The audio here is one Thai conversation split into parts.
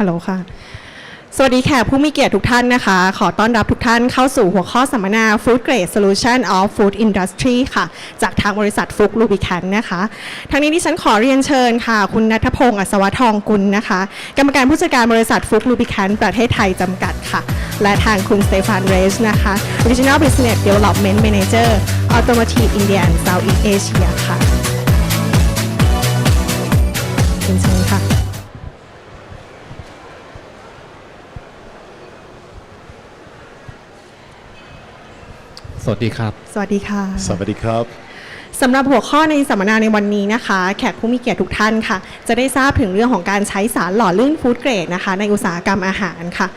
ฮัลโหลค่ะ สวัสดีแขกผู้มีเกียรติทุกท่านนะคะ ขอต้อนรับทุกท่านเข้าสู่หัวข้อสัมมนา Food Grade Solution of Food Industry ค่ะ จากทางบริษัทฟุกลูบิแคนนะคะ ทางนี้ดิฉันขอเรียนเชิญค่ะ คุณนัทพงศ์อัศวทองกุลนะคะ กรรมการผู้จัดการบริษัทฟุกลูบิแคนประเทศไทยจำกัดค่ะ และทางคุณสเตฟานเรสนะคะ Regional Business Development Manager Automotive India and Southeast Asia ค่ะ วัสดีครับ สวัสดีค่ะ Savadi Krab. สำหรับหัวข้อในสัมมนาในวันนี้นะคะ แขกผู้มีเกียรติทุกท่านค่ะ จะได้ทราบถึงเรื่องของการใช้สารหล่อลื่นฟู้ดเกรดนะคะ ในอุตสาหกรรมอาหารค่ะ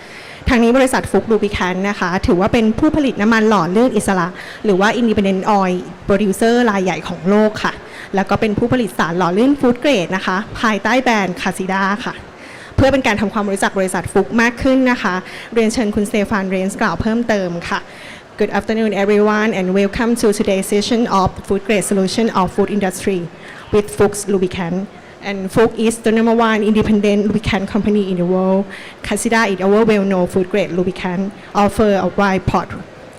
ทางนี้บริษัทฟุกลูบิแคนนะคะ ถือว่าเป็นผู้ผลิตน้ำมันหล่อลื่นอิสระ หรือว่า Independent Oil Producer รายใหญ่ของโลกค่ะ แล้วก็เป็นผู้ผลิตสารหล่อลื่นฟู้ดเกรดนะคะ ภายใต้แบรนด์คาซิดาค่ะเพื่อเป็นการทำความรู้จักบริษัทฟุกมากขึ้นนะคะ เรียนเชิญคุณสเตฟานเรนส์กล่าวเพิ่มเติมค่ะ Good afternoon everyone and welcome to today's session of Food Grade Solution of Food Industry with Fuchs Lubricant. And Fuchs is the number one independent lubricant company in the world. Casida is our well-known food grade lubricant, offer a wide port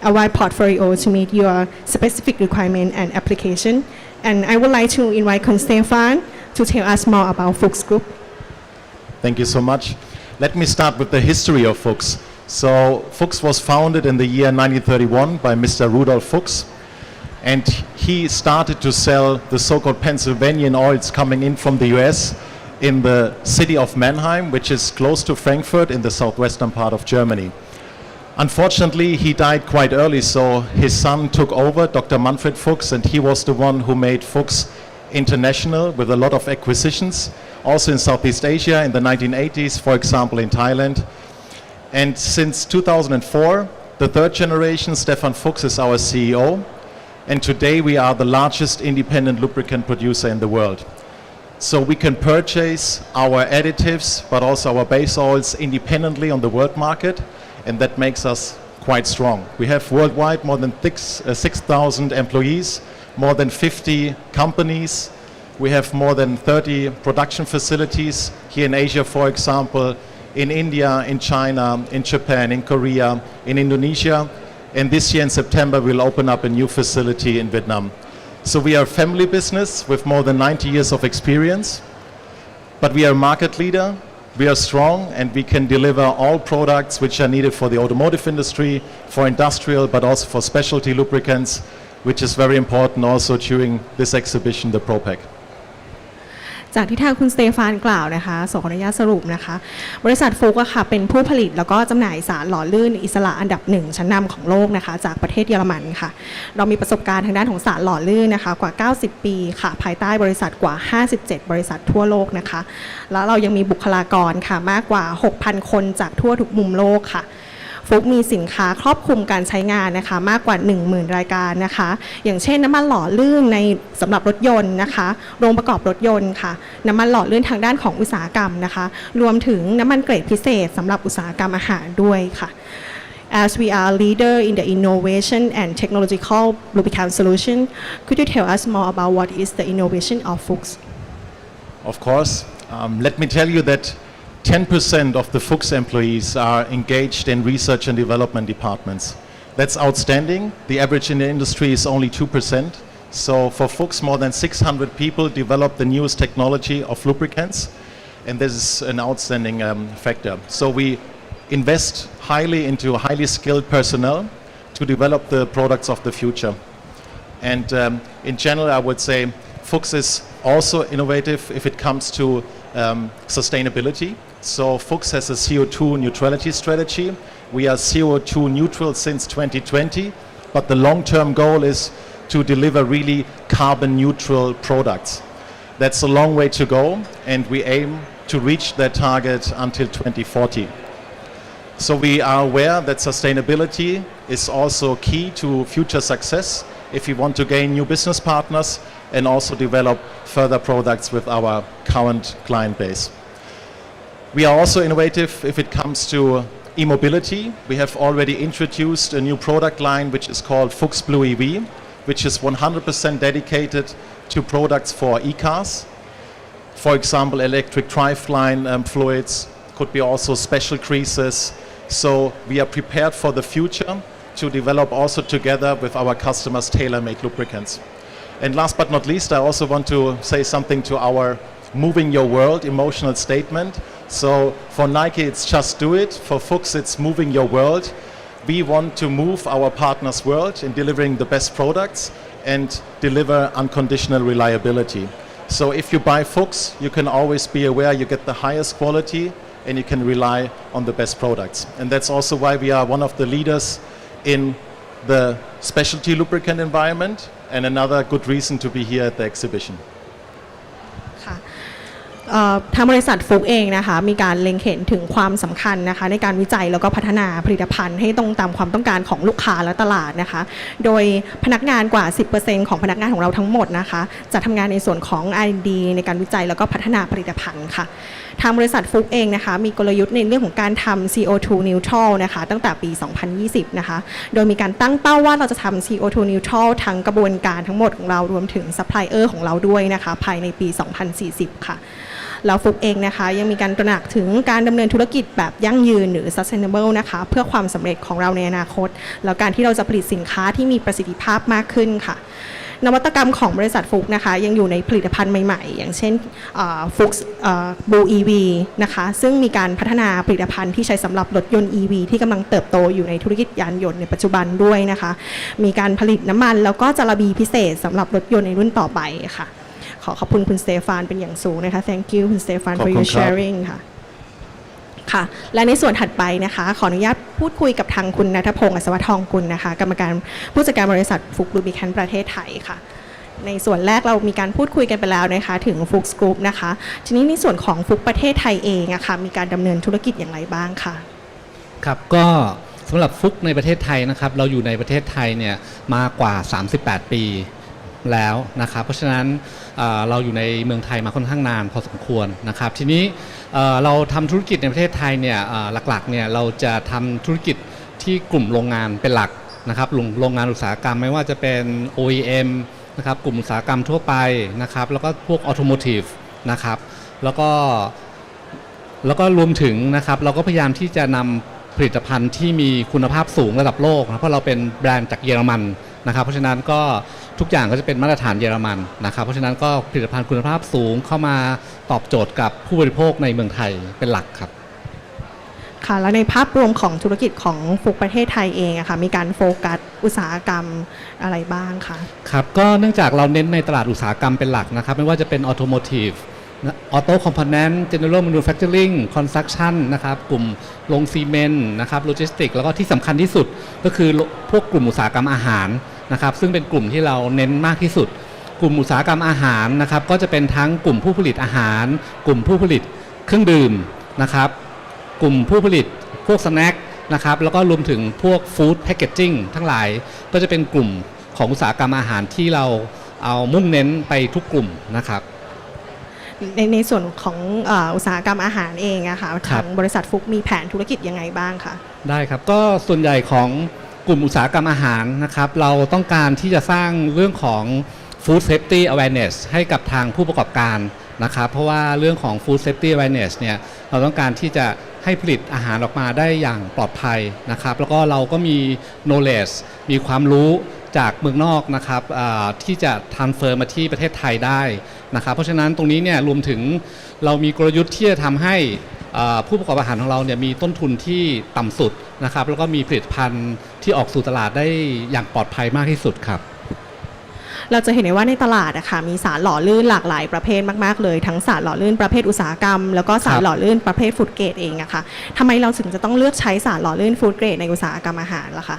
a wide portfolio to meet your specific requirement and application. And I would like to invite Stefan to tell us more about Fuchs Group. Thank you so much. Let me start with the history of Fuchs. So, Fuchs was founded in the year 1931 by Mr. Rudolf Fuchs, and he started to sell the so called Pennsylvanian oils coming in from the US in the city of Mannheim, which is close to Frankfurt in the southwestern part of Germany. Unfortunately, he died quite early, so his son took over, Dr. Manfred Fuchs, and he was the one who made Fuchs international with a lot of acquisitions, also in Southeast Asia in the 1980s, for example, in Thailand. And since 2004, the third generation, Stefan Fuchs, is our CEO. And today we are the largest independent lubricant producer in the world. So we can purchase our additives, but also our base oils independently on the world market, and that makes us quite strong. We have worldwide more than six- uh, 6,000 employees, more than 50 companies. We have more than 30 production facilities here in Asia, for example, in India, in China, in Japan, in Korea, in Indonesia. And this year in September, we'll open up a new facility in Vietnam. So we are a family business with more than 90 years of experience, but we are a market leader. We are strong and we can deliver all products which are needed for the automotive industry, for industrial, but also for specialty lubricants, which is very important also during this exhibition, the ProPack. จากที่ทางคุณสเตฟานกล่าวนะคะขออนุญาตสรุปนะคะ บริษัทฟุกอะค่ะเป็นผู้ผลิตแล้วก็จำหน่ายสารหล่อลื่นอิสระอันดับหนึ่งชั้นนำของโลกนะคะ จากประเทศเยอรมันค่ะ เรามีประสบการณ์ทางด้านของสารหล่อลื่นนะคะกว่า 90 ปีค่ะ ภายใต้บริษัทกว่า 57 บริษัททั่วโลกนะคะ แล้วเรายังมีบุคลากรค่ะมากกว่า 6,000 คนจากทั่วทุกมุมโลกค่ะ ฟุกมีสินค้าครอบคลุมการใช้งานนะคะมากกว่า 10,000 รายการนะคะ อย่างเช่นน้ำมันหล่อลื่นในสำหรับรถยนต์นะคะโรงประกอบรถยนต์ค่ะ น้ำมันหล่อลื่นทางด้านของอุตสาหกรรมนะคะ รวมถึงน้ำมันเกรดพิเศษสำหรับอุตสาหกรรมอาหารด้วยค่ะ As we are leader in the innovation and technological lubricant solution, could you tell us more about what is the innovation of Fuchs? Of course. Um, let me tell you that 10% of the Fuchs employees are engaged in research and development departments. That's outstanding. The average in the industry is only 2%. So for Fuchs, more than 600 people develop the newest technology of lubricants, and this is an outstanding um, factor. So we invest highly into highly skilled personnel to develop the products of the future. And um, in general, I would say Fuchs is also innovative if it comes to um, sustainability. So Fuchs has a CO2 neutrality strategy. We are CO2 neutral since 2020, but the long-term goal is to deliver really carbon neutral products. That's a long way to go, and we aim to reach that target until 2040. So we are aware that sustainability is also key to future success if we want to gain new business partners and also develop further products with our current client base. We are also innovative if it comes to e-mobility. We have already introduced a new product line which is called Fuchs Blue EV, which is 100% dedicated to products for e-cars. For example, electric driveline um, fluids, could be also special creases. So we are prepared for the future to develop also together with our customers tailor-made lubricants. And last but not least, I also want to say something to our moving your world emotional statement. So for Nike, it's just do it. For Fuchs, it's moving your world. We want to move our partners' world in delivering the best products and deliver unconditional reliability. So if you buy Fuchs, you can always be aware you get the highest quality and you can rely on the best products. And that's also why we are one of the leaders in the specialty lubricant environment and another good reason to be here at the exhibition. ทางบริษัทฟุกเองนะคะมีการเล็งเห็นถึงความสำคัญนะคะในการวิจัยแล้วก็พัฒนาผลิตภัณฑ์ให้ตรงตามความต้องการของลูกค้าและตลาดนะคะ โดยพนักงานกว่า 10%ของพนักงานของเราทั้งหมดนะคะจะทำงานในส่วนของ R&D ในการวิจัยแล้วก็พัฒนาผลิตภัณฑ์ค่ะ ทางบริษัทฟุกเองนะคะ มีกลยุทธ์ในเรื่องของการทำ CO2 neutral นะคะ ตั้งแต่ปี 2020 นะคะ โดยมีการตั้งเป้าว่าเราจะทำ CO2 neutral ทั้งกระบวนการทั้งหมดของเรารวมถึง supplier ของเราด้วยนะคะ ภายในปี 2040 ค่ะแล้วฟุกเองนะคะยังมีการตระหนักถึงการดำเนินธุรกิจแบบยั่งยืนหรือ sustainable นะคะเพื่อความสำเร็จของเราในอนาคต แล้วการที่เราจะผลิตสินค้าที่มีประสิทธิภาพมากขึ้นค่ะ นวัตกรรมของบริษัทฟุกนะคะ ยังอยู่ในผลิตภัณฑ์ใหม่ๆ อย่างเช่นฟุกบูอีวีนะคะ ซึ่งมีการพัฒนาผลิตภัณฑ์ที่ใช้สำหรับรถยนต์ EV ที่กำลังเติบโตอยู่ในธุรกิจยานยนต์ในปัจจุบันด้วยนะคะ มีการผลิตน้ำมันแล้วก็จาระบีพิเศษสำหรับรถยนต์ในรุ่นต่อไปค่ะ ขอขอบคุณคุณสเตฟานเป็นอย่างสูงนะคะ thank you คุณสเตฟานขอบ for คุณ your ครับ sharing ค่ะ ค่ะ และในส่วนถัดไปนะคะ ขออนุญาตพูดคุยกับทางคุณนัทพงศ์อัศวทองกุลนะคะ กรรมการผู้จัดการบริษัทฟุกลูบิแคนประเทศไทยค่ะ ในส่วนแรกเรามีการพูดคุยกันไปแล้วนะคะ ถึงฟุกกรุ๊ปนะคะ ทีนี้ในส่วนของฟุกประเทศไทยเองอะค่ะมีการดำเนินธุรกิจอย่างไรบ้างคะครับก็สำหรับฟุกในประเทศไทยนะครับ เราอยู่ในประเทศไทยเนี่ยมากว่า 38 ปี แล้วนะครับเพราะฉะนั้นเเราอยู่ในเมืองไทยมาค่อนข้างนานพอสมควรนะครับ ทีนี้เเราทำธุรกิจในประเทศไทยเนี่ยหลักๆเนี่ยเราจะทำธุรกิจที่กลุ่มโรงงานเป็นหลักนะครับโรงโรงงานอุตสาหกรรมไม่ว่าจะเป็น OEM นะครับกลุ่มอุตสาหกรรมทั่วไปนะครับแล้วก็พวกออโตโมทีฟนะครับแล้วก็แล้วก็รวมถึงนะครับเราก็พยายามที่จะนำผลิตภัณฑ์ที่มีคุณภาพสูงระดับโลกนะเพราะเราเป็นแบรนด์จากเยอรมันนะครับ เพราะฉะนั้นก็ ทุกอย่างก็จะเป็นมาตรฐานเยอรมันนะครับ เพราะฉะนั้นก็ผลิตภัณฑ์คุณภาพสูงเข้ามาตอบโจทย์กับผู้บริโภคในเมืองไทยเป็นหลักครับค่ะแล้วในภาพรวมของธุรกิจของฟุกประเทศไทยเองอะค่ะมีการโฟกัสอุตสาหกรรมอะไรบ้างคะครับก็เนื่องจากเราเน้นในตลาดอุตสาหกรรมเป็นหลักนะครับ ไม่ว่าจะเป็นออโตโมทีฟออโต้คอมโพเนนต์เจเนอเรลแมนูแฟคเจอริงคอนสตรักชั่นนะครับกลุ่มโรงซีเมนต์นะครับโลจิสติกแล้วก็ที่สำคัญที่สุดก็คือพวกกลุ่มอุตสาหกรรมอาหาร นะครับซึ่งเป็นกลุ่มที่เราเน้นมากที่สุด กลุ่มอุตสาหกรรมอาหารนะครับก็จะเป็นทั้งกลุ่มผู้ผลิตอาหาร กลุ่มผู้ผลิตเครื่องดื่มนะครับกลุ่มผู้ผลิตพวกสแน็คนะครับแล้วก็รวมถึงพวกฟู้ดแพคเกจจิ้งทั้งหลายก็จะเป็นกลุ่มของอุตสาหกรรมอาหารที่เราเอามุ่งเน้นไปทุกกลุ่มนะครับในในส่วนของเอ่ออุตสาหกรรมอาหารเองอะค่ะครัทาบงบริษัทฟุกมีแผนธุรกิจยังไงบ้างคะได้ครับก็ส่วนใหญ่ของ กลุ่มอุตสาหกรรมอาหารนะครับ เราต้องการที่จะสร้างเรื่องของ Food Safety Awareness ให้กับทางผู้ประกอบการนะครับ เพราะว่าเรื่องของ Food Safety Awareness เนี่ยเราต้องการที่จะให้ผลิตอาหารออกมาได้อย่างปลอดภัยนะครับ แล้วก็เราก็มี knowledge มีความรู้จากเมืองนอกนะครับที่จะ transfer มาที่ประเทศไทยได้นะครับ เพราะฉะนั้นตรงนี้เนี่ยรวมถึงเรามีกลยุทธ์ที่จะทำให้ ผู้ประกอบอาหารของเราเนี่ยมีต้นทุนที่ต่ำสุดนะครับแล้วก็มีผลิตภัณฑ์ที่ออกสู่ตลาดได้อย่างปลอดภัยมากที่สุดครับเราจะเห็นได้ว่าในตลาดอะค่ะมีสารหล่อลื่นหลากหลายประเภทมากๆ เลยทั้งสารหล่อลื่นประเภทอุตสาหกรรม แล้วก็สารครับหล่อลื่นประเภทฟู้ดเกรดเองอะค่ะทำไมเราถึงจะต้องเลือกใช้สารหล่อลื่นฟู้ดเกรดในอุตสาหกรรมอาหารล่ะคะ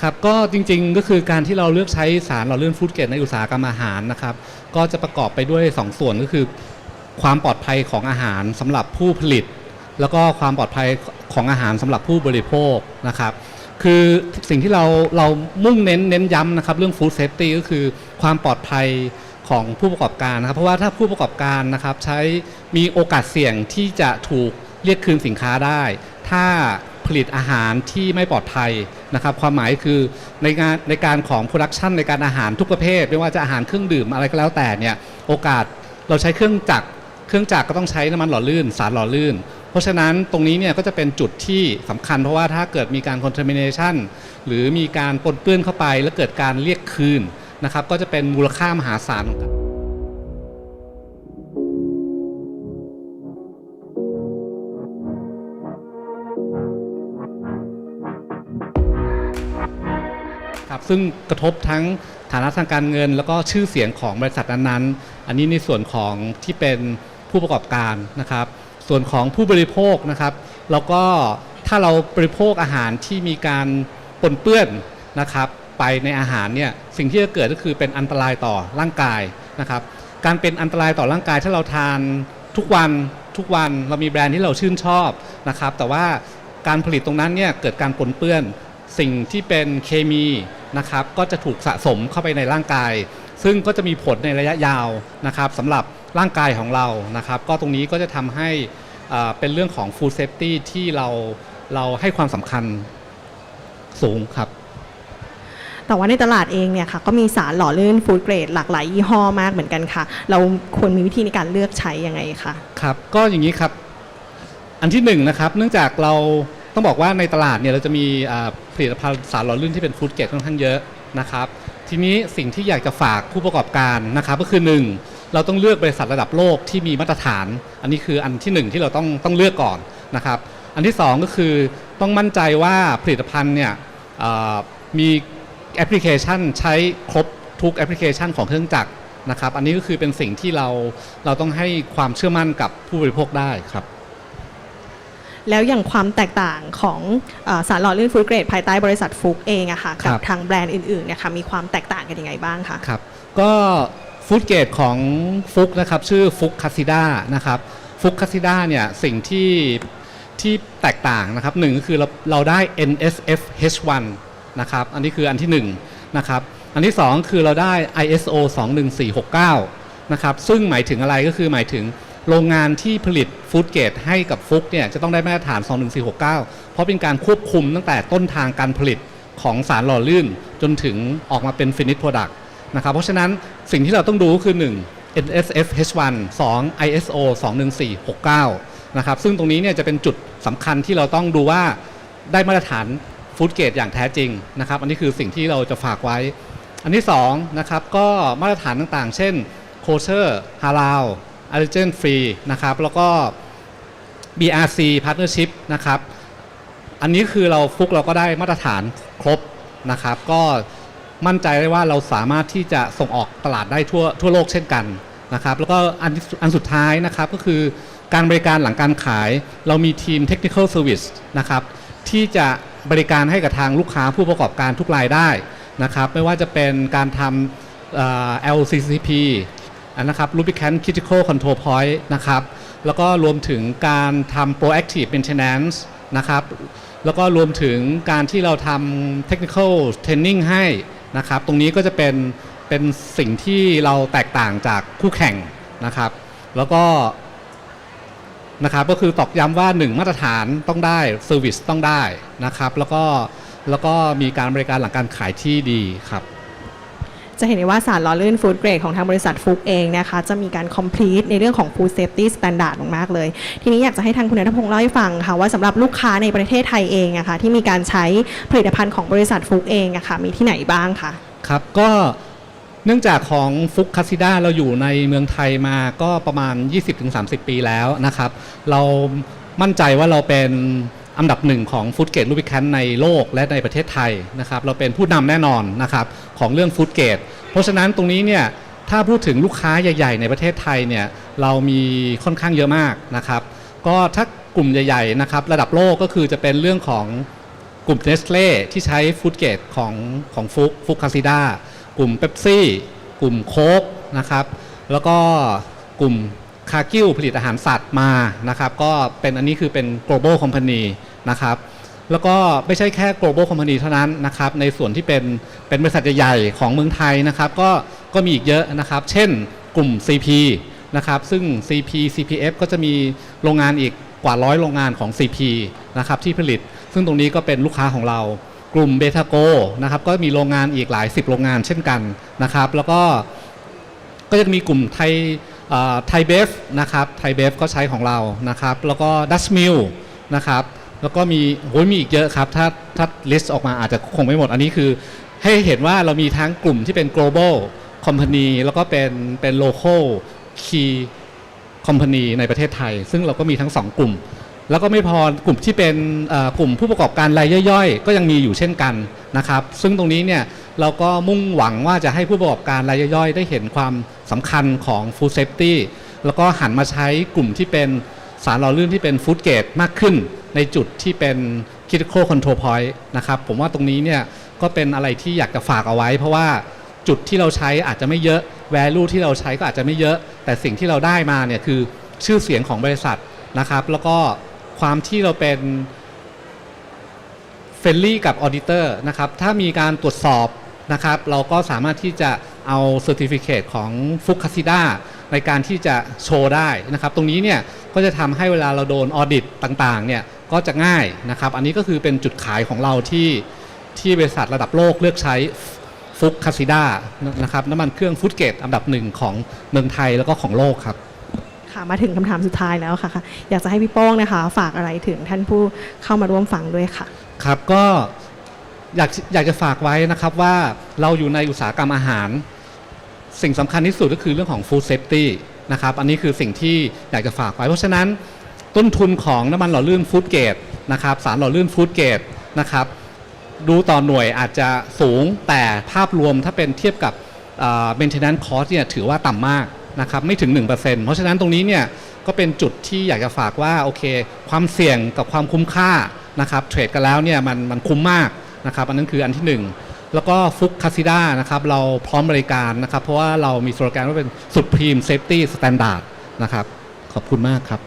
ครับก็จริงๆก็คือการที่เราเลือกใช้สารหล่อลื่นฟู้ดเกรดในอุตสาหกรรมอาหารนะครับก็จะประกอบไปด้วย 2 ส่วนก็คือ ความปลอดภัยของอาหารสำหรับผู้ผลิต แล้วก็ความปลอดภัยของอาหารสำหรับผู้บริโภคนะครับคือสิ่งที่เราเรามุ่งเน้นเน้นย้ำนะครับเรื่อง food safety ก็คือความปลอดภัยของผู้ประกอบการนะครับ เพราะว่าถ้าผู้ประกอบการนะครับใช้มีโอกาสเสี่ยงที่จะถูกเรียกคืนสินค้าได้ ถ้าผลิตอาหารที่ไม่ปลอดภัยนะครับ ความหมายคือในงานในการของโปรดักชันในการอาหารทุกประเภท ไม่ว่าจะอาหารเครื่องดื่มอะไรก็แล้วแต่เนี่ยโอกาสเราใช้เครื่องจักรเครื่องจักรก็ต้องใช้น้ำมันหล่อลื่น สารหล่อลื่น เพราะฉะนั้นตรงนี้เนี่ยก็จะเป็นจุดที่สำคัญเพราะว่าถ้าเกิดมีการ contamination หรือมีการปนเปื้อนเข้าไป แล้วเกิดการเรียกคืนนะครับก็จะเป็นมูลค่ามหาศาลของการครับซึ่งกระทบทั้งฐานะทางการเงิน แล้วก็ชื่อเสียงของบริษัทนั้นๆ อันนี้ในส่วนของที่เป็นผู้ประกอบการนะครับ ส่วนของผู้บริโภคนะครับแล้วก็ถ้าเราบริโภคอาหารที่มีการปนเปื้อนนะครับ ไปในอาหารเนี่ยสิ่งที่จะเกิดก็คือเป็นอันตรายต่อร่างกายนะครับ การเป็นอันตรายต่อร่างกายถ้าเราทานทุกวันทุกวันเรามีแบรนด์ที่เราชื่นชอบนะครับ แต่ว่าการผลิตตรงนั้นเนี่ยเกิดการปนเปื้อนสิ่งที่เป็นเคมีนะครับก็จะถูกสะสมเข้าไปในร่างกาย ซึ่งก็จะมีผลในระยะยาวนะครับสำหรับ ร่างกายของเรานะครับ ก็ตรงนี้ก็จะทำให้อ่าเป็นเรื่องของ food safety ที่เราเราให้ความสำคัญสูงครับ แต่ว่าในตลาดเองเนี่ยค่ะก็มีสารหล่อลื่นฟู้ดเกรดหลากหลายยี่ห้อมากเหมือนกันค่ะ เราควรมีวิธีในการเลือกใช้ยังไงคะครับก็อย่างนี้ครับ อันที่หนึ่งนะครับ เนื่องจากเราต้องบอกว่าในตลาดเนี่ยเราจะมีอ่าผลิตภัณฑ์สารหล่อลื่นที่เป็นฟู้ดเกรดค่อนข้างเยอะนะครับ ทีนี้สิ่งที่อยากจะฝากผู้ประกอบการนะครับ ก็คือหนึ่ง เราต้องเลือกบริษัทระดับโลกที่มีมาตรฐาน อันนี้คืออันที่หนึ่งที่เราต้องต้องเลือกก่อนนะครับ อันที่สองก็คือต้องมั่นใจว่าผลิตภัณฑ์เนี่ยอ่ามีแอปพลิเคชันใช้ครบทุกแอปพลิเคชันของเครื่องจักรนะครับ อันนี้ก็คือเป็นสิ่งที่เราเราต้องให้ความเชื่อมั่นกับผู้บริโภคได้ครับ แล้วอย่างความแตกต่างของเออสารหล่อลื่นฟู้ดเกรดภายใต้บริษัทฟุกเองอะค่ะครักับทางแบรนด์อื่นๆเนี่ยค่ะมีความแตกต่างกันยังไงบ้างคะครับ ก็ ฟู้ดเกรดของฟุกนะครับชื่อฟุกคาซิด้านะครับฟุกคาซิด้าเนี่ยสิ่งที่ที่แตกต่างนะครับหนึ่งก็คือเราเราได้ NSF H1 นะครับอันนี้คืออันที่หนึ่งนะครับอันที่สองคือเราได้ ISO 21469นะครับซึ่งหมายถึงอะไรก็คือหมายถึงโรงงานที่ผลิตฟู้ดเกรดให้กับฟุกเนี่ยจะต้องได้มาตรฐาน 21469 เพราะเป็นการควบคุมตั้งแต่ต้นทางการผลิตของสารหล่อลื่นจนถึงออกมาเป็น finished product นะครับเพราะฉะนั้นสิ่งที่เราต้องดูคือ 1 NSF H1 2 ISO 21469 นะครับซึ่งตรงนี้เนี่ยจะเป็นจุดสำคัญที่เราต้องดูว่าได้มาตรฐานฟู้ดเกรดอย่างแท้จริงนะครับอันนี้คือสิ่งที่เราจะฝากไว้ อันที่2นะครับก็มาตรฐานต่างๆ เช่น kosher halal allergen free นะครับแล้วก็ BRC partnership นะครับอันนี้คือเราฟุกเราก็ได้มาตรฐานครบนะครับ ก็ มั่นใจได้ว่าเราสามารถที่จะส่งออกตลาดได้ทั่วทั่วโลกเช่นกันนะครับแล้วก็อันอันสุดท้ายนะครับก็คือการบริการหลังการขาย เรามีทีม Technical Service นะครับที่จะบริการให้กับทางลูกค้าผู้ประกอบการทุกรายได้นะครับไม่ว่าจะเป็นการทำ LCCP นนะครับ Lubricant Critical Control Point นะครับแล้วก็รวมถึงการทำ proactive maintenance นะครับแล้วก็รวมถึงการที่เราทำ technical training ให้ นะครับ ตรงนี้ก็จะเป็นเป็นสิ่งที่เราแตกต่างจากคู่แข่งนะครับ แล้วก็นะครับก็คือตอกย้ำว่า 1 มาตรฐานต้องได้เซอร์วิสต้องได้นะครับ แล้วก็แล้วก็มีการบริการหลังการขายที่ดีครับ จะเห็นได้ว่าสารล่อลื่นฟู้ดเกรดของทางบริษัทฟุกเองนะคะจะมีการ complete ในเรื่องของ food safety standard มากๆเลย ทีนี้อยากจะให้ทางคุณนัทพงศ์เล่าให้ฟังค่ะว่าสำหรับลูกค้าในประเทศไทยเองอะคะที่มีการใช้ผลิตภัณฑ์ของบริษัทฟุกเองอะคะมีที่ไหนบ้างคะครับก็เนื่องจากของฟุกคาซิด้าเราอยู่ในเมืองไทยมาก็ประมาณ 20-30 ปีแล้วนะครับ เรามั่นใจว่าเราเป็น อันดับหนึ่งของฟู้ดเกรดลูบิคันในโลกและในประเทศไทยนะครับเราเป็นผู้นำแน่นอนนะครับของเรื่องฟู้ดเกรดเพราะฉะนั้นตรงนี้เนี่ยถ้าพูดถึงลูกค้าใหญ่ ๆ ในประเทศไทยเนี่ยเรามีค่อนข้างเยอะมากนะครับก็ถ้ากลุ่มใหญ่ๆนะครับระดับโลกก็คือจะเป็นเรื่องของกลุ่มเนสเล่ที่ใช้ฟู้ดเกรดของของฟุกฟุกคาซิด้ากลุ่มเบปซี่ กลุ่มโค้กนะครับแล้วก็กลุ่ม คากิวผลิตอาหารสัตว์มานะครับก็เป็นอันนี้คือเป็น global company นะครับแล้วก็ไม่ใช่แค่ global company เท่านั้นนะครับในส่วนที่เป็นเป็นบริษัทใหญ่ๆของเมืองไทยนะครับก็ก็มีอีกเยอะนะครับ เช่นกลุ่ม CP นะครับซึ่ง CP CPF ก็จะมีโรงงานอีกกว่าร้อยโรงงานของ CP นะครับที่ผลิต ซึ่งตรงนี้ก็เป็นลูกค้าของเรา กลุ่มเบทาโกนะครับก็มีโรงงานอีกหลาย 10 โรงงานเช่นกันนะครับ แล้วก็ก็จะมีกลุ่มไทย ไทเบฟนะครับไทเบฟก็ใช้ของเรานะครับ แล้วก็ดัชมิลนะครับแล้วก็มีโอ้ยมีอีกเยอะครับ ถ้าถ้า list ออกมาอาจจะคงไม่หมด อันนี้คือให้เห็นว่าเรามีทั้งกลุ่มที่เป็น global company แล้วก็เป็นเป็น local key company ในประเทศไทย ซึ่งเราก็มีทั้งสองกลุ่ม แล้วก็ไม่พอกลุ่มที่เป็นกลุ่มผู้ประกอบการรายย่อยๆ ก็ยังมีอยู่เช่นกันนะครับ ซึ่งตรงนี้เนี่ย เราก็มุ่งหวังว่าจะให้ผู้ประกอบการรายย่อยๆ ได้เห็นความสำคัญของ food safety แล้วก็หันมาใช้กลุ่มที่เป็นสารหล่อลื่นที่เป็น food grade มากขึ้น ในจุดที่เป็น critical control point นะครับ ผมว่าตรงนี้เนี่ยก็เป็นอะไรที่อยากจะฝากเอาไว้ เพราะว่าจุดที่เราใช้อาจจะไม่เยอะ value ที่เราใช้ก็อาจจะไม่เยอะ แต่สิ่งที่เราได้มาเนี่ยคือชื่อเสียงของบริษัทนะครับ แล้วก็ความที่เราเป็นเฟรนลี่กับออเดเตอร์นะครับ ถ้ามีการตรวจสอบ นะครับ เราก็สามารถที่จะเอาเซอร์ติฟิเคตของฟุกคาซิด้าในการที่จะโชว์ได้นะครับ ตรงนี้เนี่ยก็จะทำให้เวลาเราโดนออดิตต่างๆเนี่ยก็จะง่ายนะครับ อันนี้ก็คือเป็นจุดขายของเราที่ที่บริษัทระดับโลกเลือกใช้ฟุกคาซิด้านะครับน้ำมันเครื่องฟุตเกตอันดับหนึ่งของเมืองไทยแล้วก็ของโลกครับค่ะมาถึงคำถามสุดท้ายแล้วค่ะค่ะ อยากจะให้พี่โป้งนะคะ ฝากอะไรถึงท่านผู้เข้ามาร่วมฟังด้วยค่ะ ครับก็ อยากอยากจะฝากไว้นะครับว่าเราอยู่ในอุตสาหกรรมอาหาร สิ่งสำคัญที่สุดก็คือเรื่องของ food safety นะครับอันนี้คือสิ่งที่อยากจะฝากไว้ เพราะฉะนั้นต้นทุนของน้ำมันหล่อลื่นฟู้ดเกรดนะครับสารหล่อลื่นฟู้ดเกรดนะครับดูต่อหน่วยอาจจะสูงแต่ภาพรวมถ้าเป็นเทียบกับเอ่อ maintenance cost เนี่ยถือว่าต่ำมากนะครับไม่ถึง 1%เพราะฉะนั้นตรงนี้เนี่ยก็เป็นจุดที่อยากจะฝากว่าโอเค ความเสี่ยงกับความคุ้มค่านะครับเทรดกันแล้วเนี่ยมันมันคุ้มมาก นะครับอันนั้นคืออันที่หนึ่งแล้วก็ฟุกคาซิด้านะครับเราพร้อมบริการนะครับเพราะว่าเรามีสโลแกนว่าเป็นสุดพรีมเซฟตี้สแตนดาร์ดนะครับขอบคุณมากครับ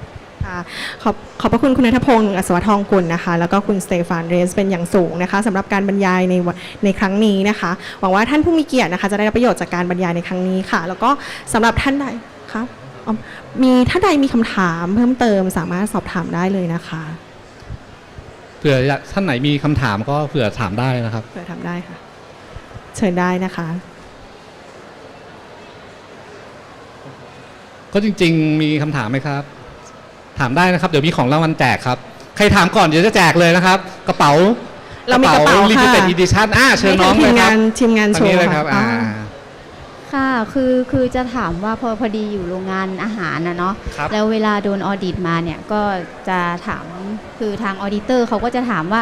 ค่ะขอบขอบพระคุณคุณนัทพงศ์อัศวทองกุลนะคะ แล้วก็คุณสเตฟานเรสเป็นอย่างสูงนะคะสำหรับการบรรยายในในครั้งนี้นะคะ หวังว่าท่านผู้มีเกียรตินะคะจะได้รับประโยชน์จากการบรรยายในครั้งนี้ค่ะ แล้วก็สำหรับท่านใดครับมีท่านใดมีคำถามเพิ่มเติมสามารถสอบถามได้เลยนะคะ ผื่ออยากท่านไหนมีคำถามก็เผื่อถามได้นะครับ เผื่อทำได้ค่ะ เชิญได้นะคะ ก็จริง ๆ มีคำถามไหมครับ ถามได้นะครับ เดี๋ยวมีของรางวัลแจกครับ ใครถามก่อนเดี๋ยวจะแจกเลยนะครับ กระเป๋าเรามีกระเป๋าลิมิค่ะเต็ดอีดิชั่นอ่าเชิญน้องให้เลทียมครังาบนทีมงานทาโชงนี้ว์เลยคค่ะรับอ่าอ๋อ ค่ะ คือคือจะถามว่าพอพอดีอยู่โรงงานอาหารนะเนาะ ครับ แล้วเวลาโดนออดิตมาเนี่ยก็จะถามคือทางออดิเตอร์เขาก็จะถามว่า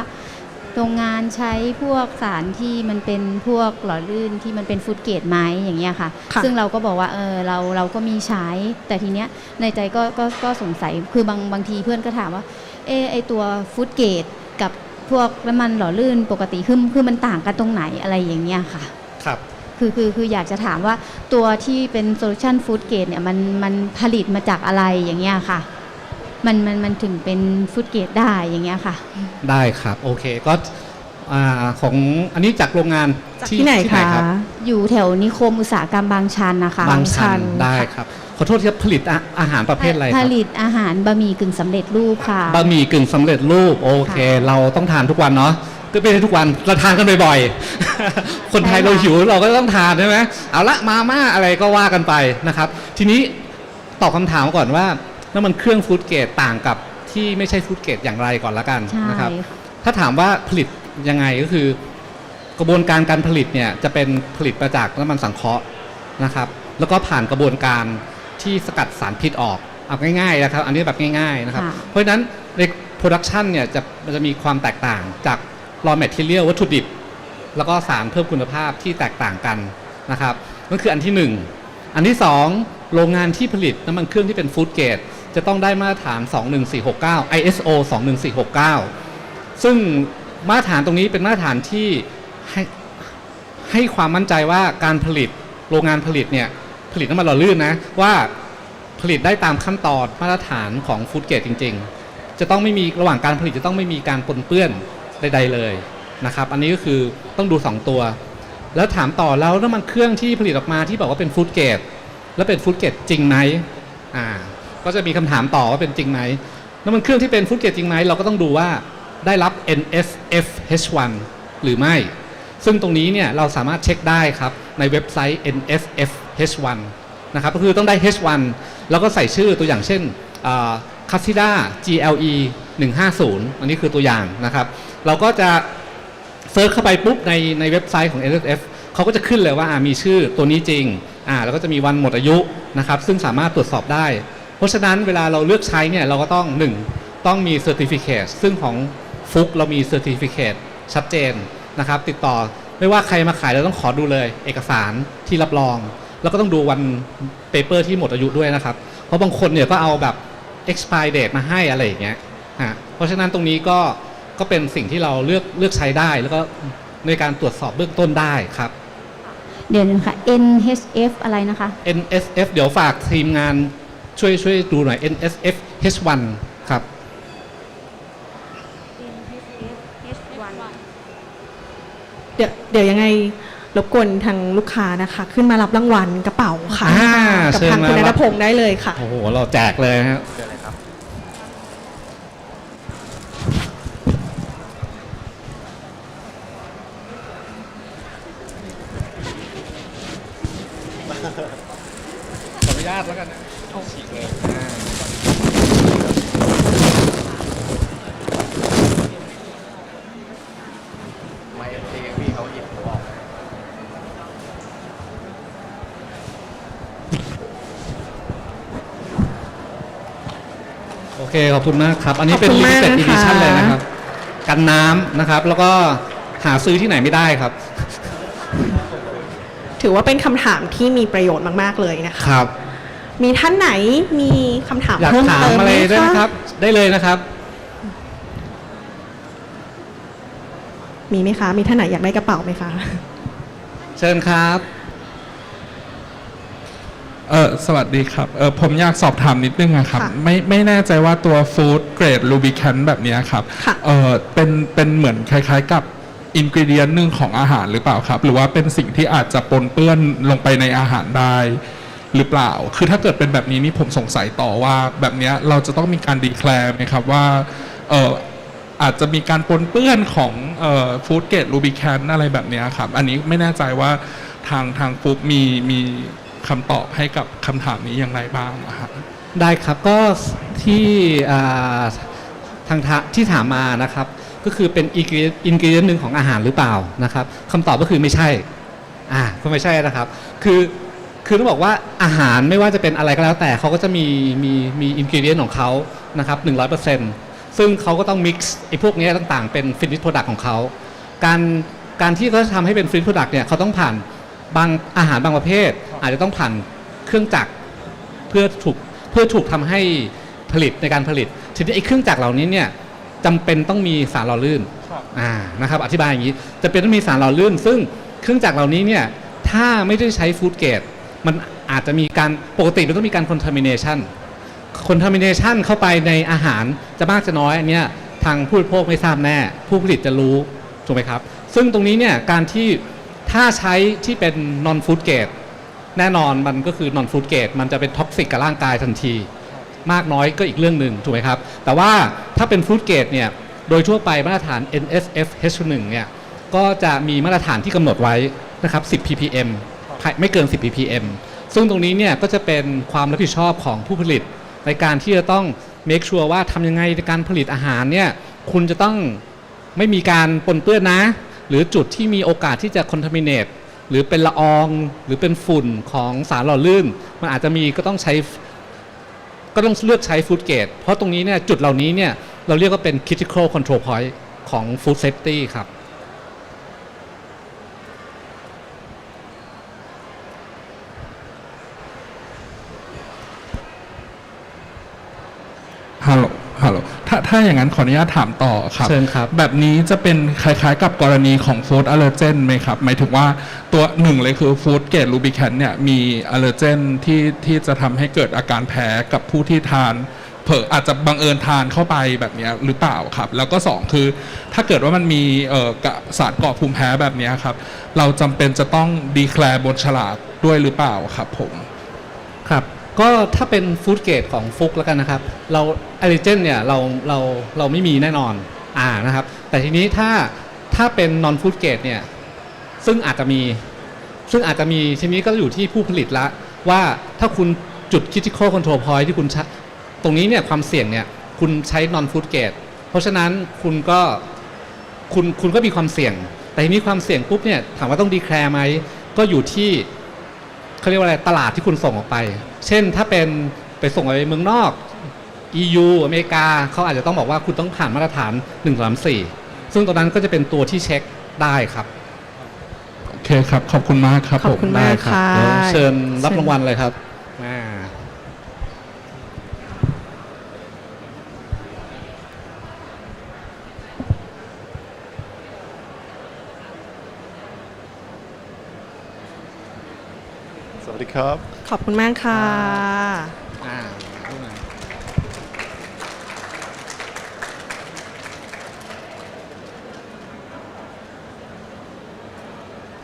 โรงงานใช้พวกสารที่มันเป็นพวกหล่อลื่นที่มันเป็นฟูดเกรดไหมอย่างเงี้ยค่ะ ค่ะ ซึ่งเราก็บอกว่าเออเราเราก็มีใช้ แต่ทีเนี้ยในใจก็ก็ก็สงสัยคือบางบางทีเพื่อนก็ถามว่า เออไอตัวฟูดเกรดกับพวกน้ำมันหล่อลื่นปกติคือคือมันต่างกันตรงไหนอะไรอย่างเงี้ยค่ะ ครับ คือคือคืออยากจะถามว่าตัวที่เป็นโซลูชันฟู้ดเกรดเนี่ยมันมันผลิตมาจากอะไรอย่างเงี้ยค่ะ มันมันมันถึงเป็นฟู้ดเกรดได้อย่างเงี้ยค่ะ ได้ครับโอเคก็อ่าของอันนี้จากโรงงานจากที่ไหนคะรับอยู่แถวนิคมอุตสาหกรรมบางชันนะคะบางชันบางชันได้ครับขอโทษที่ครับผลิตอาอาหารประเภทอะไรคผรับลิตอาหารบะหมี่กึ่งสำเร็จรูปค่ะบะหมี่กึ่งสำเร็จรูปโอเคค่ะเราต้องทานทุกวันเนาะ ก็ไม่ใช่ทุกวันเราทานกันบ่อยๆ คนไทยใช่ค่ะเราหิวเราก็ต้องทานใช่ไหมเอาละมาม่าอะไรก็ว่ากันไปนะครับ ทีนี้ตอบคำถามก่อนว่าน้ำมันเครื่องฟู้ดเกรดต่างกับที่ไม่ใช่ฟู้ดเกรดอย่างไรก่อนละกันใช่นะครับค่ะถ้าถามว่าผลิตยังไงก็คือ กระบวนการการผลิตเนี่ยจะเป็นผลิตมาจากน้ำมันสังเคราะห์นะครับ แล้วก็ผ่านกระบวนการที่สกัดสารพิษออกเอาง่ายๆนะครับ อันนี้แบบง่ายๆนะครับค่ะเพราะฉะนั้นในโปรดักชันเนี่ยจะมันจะมีความแตกต่างจาก raw material วัตถุดิบ แล้วก็สารเพิ่มคุณภาพที่แตกต่างกันนะครับนั่นคืออันที่หนึ่งอันที่สองโรงงานที่ผลิตน้ำมันเครื่องที่เป็นฟู้ดเกรดจะต้องได้มาตรฐาน 21469 ISO 21469 ซึ่งมาตรฐานตรงนี้เป็นมาตรฐานที่ให้ให้ความมั่นใจว่าการผลิตโรงงานผลิตเนี่ยผลิตน้ำมันหล่อลื่นนะว่าผลิตได้ตามขั้นตอนมาตรฐานของฟู้ดเกรดจริง ๆ จะต้องไม่มีระหว่างการผลิตจะต้องไม่มีการปนเปื้อน ใด ๆ เลยนะครับ อันนี้ก็คือต้องดู 2 ตัว แล้วถามต่อแล้วน้ำมันเครื่องที่ผลิตออกมาที่บอกว่าเป็นฟู้ดเกรดแล้วเป็นฟู้ดเกรดจริงไหมอ่าก็จะมีคำถามต่อว่าเป็นจริงไหมน้ำมันเครื่องที่เป็นฟู้ดเกรดจริงไหมเราก็ต้องดูว่าได้รับ NSF H1 หรือไม่ ซึ่งตรงนี้เนี่ยเราสามารถเช็คได้ครับในเว็บไซต์ NSF H1 นะครับก็คือต้องได้ H1 แล้วก็ใส่ชื่อตัวอย่างเช่นคัสซิด้า GLE 150 อันนี้คือตัวอย่างนะครับ เราก็จะเซิร์ชเข้าไปปุ๊บในในเว็บไซต์ของ NSF เขาก็จะขึ้นเลยว่าามีชื่อตัวนี้จริงอ่าแล้วก็จะมีวันหมดอายุนะครับ ซึ่งสามารถตรวจสอบได้ เพราะฉะนั้นเวลาเราเลือกใช้เนี่ยเราก็ต้อง 1 ต้องมี Certificate ซึ่งของฟุกเรามี Certificate ชัดเจนนะครับ ติดต่อไม่ว่าใครมาขายเราต้องขอดูเลย เอกสารที่รับรอง แล้วก็ต้องดูวันเปเปอร์ที่หมดอายุด้วยนะครับ เพราะบางคนเนี่ยก็เอาแบบ expire date มาให้อะไรอย่างเงี้ยฮะเพราะฉะนั้นตรงนี้ก็ ก็เป็นสิ่งที่เราเลือกเลือกใช้ได้ แล้วก็ในการตรวจสอบเบื้องต้นได้ครับ เดี๋ยวนะคะ NHF อะไรนะคะ NSF เดี๋ยวฝากทีมงานช่วยช่วยดูหน่อย NSF H1 ครับ เดี๋ยวเดี๋ยวยังไงรบกวนทางลูกค้านะคะ ขึ้นมารับรางวัลกระเป๋าค่ะ อ่ากับเชิญทางมาคุณนัรัทบ พงศ์ได้เลยค่ะ โอ้โห เราแจกเลยฮะขออนุญาตแล้วกันนะฉีกเลยอ่า โอเค ขอบคุณมากครับ อันนี้เป็นขอบคุณมาก limited นะคะ edition เลยนะครับ กันน้ำนะครับ แล้วก็หาซื้อที่ไหนไม่ได้ครับ ถือว่าเป็นคำถามที่มีประโยชน์มากๆเลยนะคะ ครับ มีท่านไหนมีคำถามอยากเพิ่มถามเติมอะไหไรมด้วยคะนะครับ ได้เลยนะครับ มีไหมคะ มีท่านไหนอยากได้กระเป๋าไหมคะ เชิญครับ เออสวัสดีครับเออผมอยากสอบถามนิดนึงอะครับ ค่ะไม่ไม่แน่ใจว่าตัวฟู้ดเกรดลูบิแคนแบบเนี้ยครับค่ะ เออเป็นเป็นเหมือนคล้าย ๆ กับอินกิเดียนหนึ่งของอาหารหรือเปล่าครับ หรือว่าเป็นสิ่งที่อาจจะปนเปื้อนลงไปในอาหารได้หรือเปล่า คือถ้าเกิดเป็นแบบนี้นี่ผมสงสัยต่อว่าแบบเนี้ยเราจะต้องมีการดีแคลร์ไหมครับว่าเอออาจจะมีการปนเปื้อนของฟู้ดเกรดลูบิแคนอะไรแบบเนี้ยครับ อันนี้ไม่แน่ใจว่าทางทางฟุกมีมี คำตอบให้กับคำถามนี้อย่างไรบ้างอะครับได้ครับก็ที่ทางที่ถามมานะครับ ก็คือเป็นอินกิเดียนหนึ่งของอาหารหรือเปล่านะครับคำตอบก็คือไม่ใช่อ่าก็ไม่ใช่นะครับ คือคือต้องบอกว่าอาหารไม่ว่าจะเป็นอะไรก็แล้วแต่เขาก็จะมีมีมีอินกิเดียนของเขานะครับหนึ่งร้อยเปอร์เซ็นต์ซึ่งเขาก็ต้องมิกซ์ไอ้พวกนี้ต่างๆ เป็นฟินิชโปรดักต์ของเขาการการที่เขาจะทำให้เป็นฟินิชโปรดักต์เนี่ยเขาต้องผ่าน บางอาหารบางประเภท อาจจะต้องผ่านเครื่องจักรเพื่อถูกเพื่อถูกทำให้ผลิตในการผลิตทีนี้ไอ้เครื่องจักรเหล่านี้เนี่ยจำเป็นต้องมีสารหล่อลื่นอ่านะครับอธิบายอย่างนี้จะเป็นต้องมีสารหล่อลื่น ซึ่งเครื่องจักรเหล่านี้เนี่ยถ้าไม่ได้ใช้ฟู้ดเกรดมันอาจจะมีการปกติมันต้องมีการ contamination contamination เข้าไปในอาหารจะมากจะน้อยอันเนี้ยทางผู้บริโภคไม่ทราบแน่ ผู้ผลิตจะรู้ถูกไหมครับ ซึ่งตรงนี้เนี่ยการที่ ถ้าใช้ที่เป็น non food grade แน่นอนมันก็คือ non food grade มันจะเป็นท็อกซิกกับร่างกายทันที มากน้อยก็อีกเรื่องหนึ่งถูกไหมครับ แต่ว่าถ้าเป็น food grade เนี่ยโดยทั่วไปมาตรฐาน NSF H1 เนี่ยก็จะมีมาตรฐานที่กำหนดไว้นะครับ 10 ppm ไม่เกิน 10 ppm ซึ่งตรงนี้เนี่ยก็จะเป็นความรับผิดชอบของผู้ผลิต ในการที่จะต้อง make sure ว่าทำยังไงในการผลิตอาหารเนี่ยคุณจะต้องไม่มีการปนเปื้อนนะ หรือจุดที่มีโอกาสที่จะ contaminate หรือเป็นละอองหรือเป็นฝุ่นของสารหล่อลื่น มันอาจจะมีก็ต้องใช้ ก็ต้องเลือกใช้ food grade เพราะตรงนี้เนี่ยจุดเหล่านี้เนี่ยเราเรียกว่าเป็น critical control point ของ food safety ครับฮัลโหล ถ้าถ้าอย่างนั้นขออนุญาตถามต่อครับ เชิญครับ แบบนี้จะเป็นคล้ายๆ กับกรณีของฟู้ดอ l เลอร์เจนไหมครับ หมายถึงว่าตัวหนึ่งเลยคือฟู้ดเกตลูบิแคนเนี่ยมีอ l เลอร์เจนที่ที่จะทำให้เกิดอาการแพ้กับผู้ที่ทานเผลออาจจะบังเอิญทานเข้าไปแบบเนี้ยหรือเปล่าครับ แล้วก็สองคือถ้าเกิดว่ามันมีเอ่อกะสารก่อภูมิแพ้แบบเนี้ยครับ เราจำเป็นจะต้องดีแคลร์บนฉลากด้วยหรือเปล่าครับผม ครับ ก็ถ้าเป็นฟู้ดเกรดของฟุกแล้วกันนะครับ เราอ l ลเจนเนี่ยเราเราเราไม่มีแน่นอนอ่านะครับ แต่ทีนี้ถ้าถ้าเป็น non food grade เนี่ยซึ่งอาจจะมีซึ่งอาจจะมีทีนี้ก็อยู่ที่ผู้ผลิตละ ว่าถ้าคุณจุด critical control point ที่คุณใช้ตรงนี้เนี่ยความเสี่ยงเนี่ยคุณใช้ non food grade เพราะฉะนั้นคุณก็คุณคุณก็มีความเสี่ยง แต่ทีนี้ความเสี่ยงปุ๊บเนี่ยถามว่าต้องดีแคลร์ไหมก็อยู่ที่ เขาเรียกว่าอะไรตลาดที่คุณส่งออกไป เช่นถ้าเป็นไปส่งไปเมืองนอก EU อเมริกาเขาอาจจะต้องบอกว่าคุณต้องผ่านมาตรฐาน1 3 4ซึ่งตรงนั้นก็จะเป็นตัวที่เช็คได้ครับ โอเคครับ ขอบคุณมากครับขอบผมคุณได้มากครับค่ะเดี๋ยวเชิญรับเชิญรางวัลเลยครับอ่า สวัสดี ครับ ขอบคุณมากค่ะ อ่าพูดหน่อย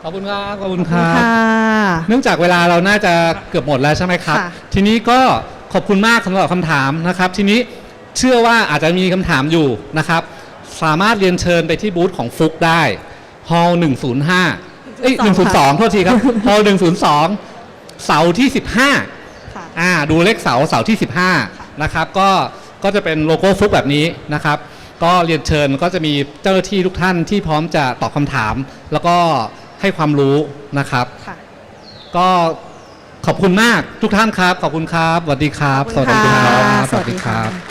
ขอบคุณครับขอบคุณครัค่ะบเนื่องจากเวลาเราน่าจะเกือบหมดแล้วใช่ไหมครับ ค่ะ ทีนี้ก็ขอบคุณมากสำหรับคำถามนะครับ ทีนี้เชื่อว่าอาจจะมีคำถามอยู่นะครับ สามารถเรียนเชิญไปที่บูธของฟุกได้ฮอล105เอ้ย102 โทษทีครับฮอล102 เสาร์ที่15ค่ะอ่าดูเลขเสาเสาที่ 15นะครับก็ก็จะเป็นโลโก้ฟุกแบบนี้นะครับ ก็เรียนเชิญก็จะมีเจ้าหน้าที่ทุกท่านที่พร้อมจะตอบคำถาม แล้วก็ให้ความรู้นะครับ ค่ะ ก็ขอบคุณมากทุกท่านครับ ขอบคุณครับสวัสดีครับ ขอบคุณค่ะสวัสดีครับ สวัสดีค่ะ